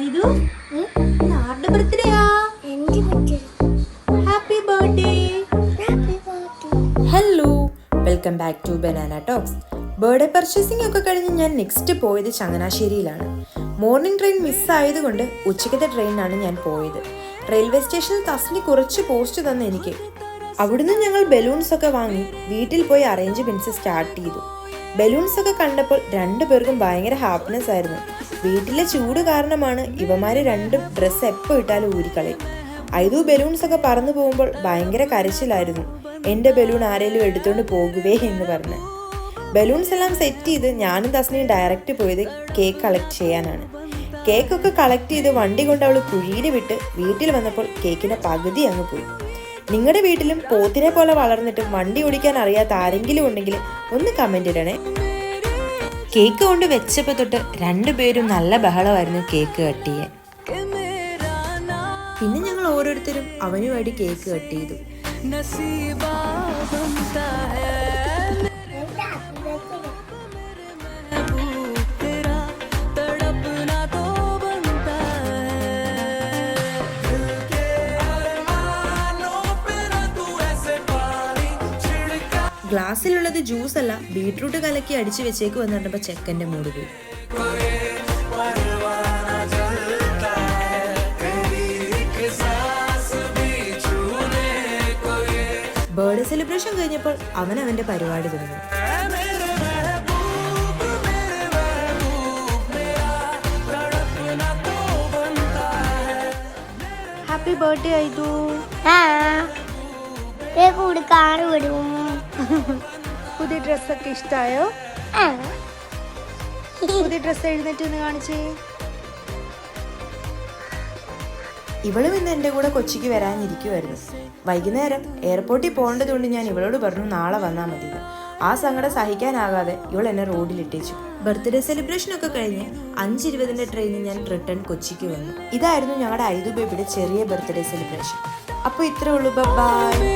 ഐതു ആരുടെ ബർത്ത്ഡേയാ? Happy birthday. Hello welcome back to Banana Talks birthday purchasing ഒക്കെ കഴിഞ്ഞ് ഞാൻ നെക്സ്റ്റ് പോയത് ചങ്ങനാശ്ശേരിയിലാണ്. മോർണിംഗ് ട്രെയിൻ മിസ്സായതുകൊണ്ട് ഉച്ചക്കത്തെ ട്രെയിനിനാണ് ഞാൻ പോയത്. റെയിൽവേ സ്റ്റേഷനിൽ തസ്നി കുറച്ച് പോസ്റ്റ് തന്നു എനിക്ക്. അവിടുന്ന് ഞങ്ങൾ ബലൂൺസ് ഒക്കെ വാങ്ങി വീട്ടിൽ പോയി അറേഞ്ച്മെന്റ്സ് സ്റ്റാർട്ട് ചെയ്തു. ബലൂൺസ് ഒക്കെ കണ്ടപ്പോൾ രണ്ടുപേർക്കും ഭയങ്കര ഹാപ്പിനെസ് ആയിരുന്നു. വീട്ടിലെ ചൂട് കാരണമാണ് ഇവമാര് രണ്ടും ഡ്രസ്സ് എപ്പോൾ ഇട്ടാലും ഊരിക്കളയും. ഐതു ബലൂൺസ് ഒക്കെ പറന്നു പോകുമ്പോൾ ഭയങ്കര കരച്ചിലായിരുന്നു. എന്റെ ബലൂൺ ആരെങ്കിലും എടുത്തോണ്ട് പോകുവേ എന്ന് പറഞ്ഞ്. ബലൂൺസ് എല്ലാം സെറ്റ് ചെയ്ത് ഞാനും തസ്നയും ഡയറക്റ്റ് പോയത് കേക്ക് കളക്ട് ചെയ്യാനാണ്. കേക്കൊക്കെ കളക്ട് ചെയ്ത് വണ്ടി കൊണ്ട് അവൾ കുഴിയിൽ വിട്ട് വീട്ടിൽ വന്നപ്പോൾ കേക്കിന്റെ പകുതി അങ്ങ് പോയി. നിങ്ങളുടെ വീട്ടിലും പോത്തിനെ പോലെ വളർന്നിട്ട് വണ്ടി ഓടിക്കാൻ അറിയാത്ത ആരെങ്കിലും ഉണ്ടെങ്കിൽ ഒന്ന് കമന്റ് ഇടണേ കേക്ക് കൊണ്ട് വെച്ചപ്പോൾ തൊട്ട് രണ്ടുപേരും നല്ല ബഹളമായിരുന്നു കേക്ക് കട്ട് ചെയ്യാൻ. പിന്നെ ഞങ്ങൾ ഓരോരുത്തരും അവനുമായിട്ട് കേക്ക് കട്ട് ചെയ്തു. ഗ്ലാസ്സിലുള്ളത് ജ്യൂസ് അല്ല ബീട്രൂട്ട് കലക്കി അടിച്ചു വെച്ചേക്ക് വന്ന് പറഞ്ഞപ്പോൾ ചെക്കന്റെ മൂട് പോയി. ബർത്ത്ഡേ സെലിബ്രേഷൻ കഴിഞ്ഞപ്പോൾ അവൻ അവന്റെ പരിപാടി തുടങ്ങി. ഹാപ്പി ബർത്ത്ഡേ ആയിട്ടു കൂടി കാറ് കൊടുക്കാൻ വിടും പുതിയ ഡ്രസ്സൊക്കെ ഇഷ്ടമായോ പുതിയ ഡ്രസ്സ് എഴുന്നേറ്റ് ഒന്ന് കാണിച്ചേ. ഇവളും ഇന്ന് എന്റെ കൂടെ കൊച്ചിക്ക് വരാനിരിക്കുമായിരുന്നു വൈകുന്നേരം എയർപോർട്ടിൽ പോകേണ്ടതുകൊണ്ട് ഞാൻ ഇവളോട് പറഞ്ഞു നാളെ വന്നാൽ മതി. ആ സങ്കടം സഹിക്കാനാകാതെ ഇവൾ എന്നെ റോഡിലിട്ടേച്ചു ബർത്ത്ഡേ സെലിബ്രേഷൻ ഒക്കെ കഴിഞ്ഞ് അഞ്ചിരുപതിന്റെ ട്രെയിനിൽ ഞാൻ റിട്ടേൺ കൊച്ചിക്ക് വന്നു. ഇതായിരുന്നു ഞങ്ങളുടെ ഐദുബേബിയുടെ ചെറിയ ബർത്ത്ഡേ സെലിബ്രേഷൻ അപ്പോൾ ഇത്രേ ഉള്ളൂ. ബൈ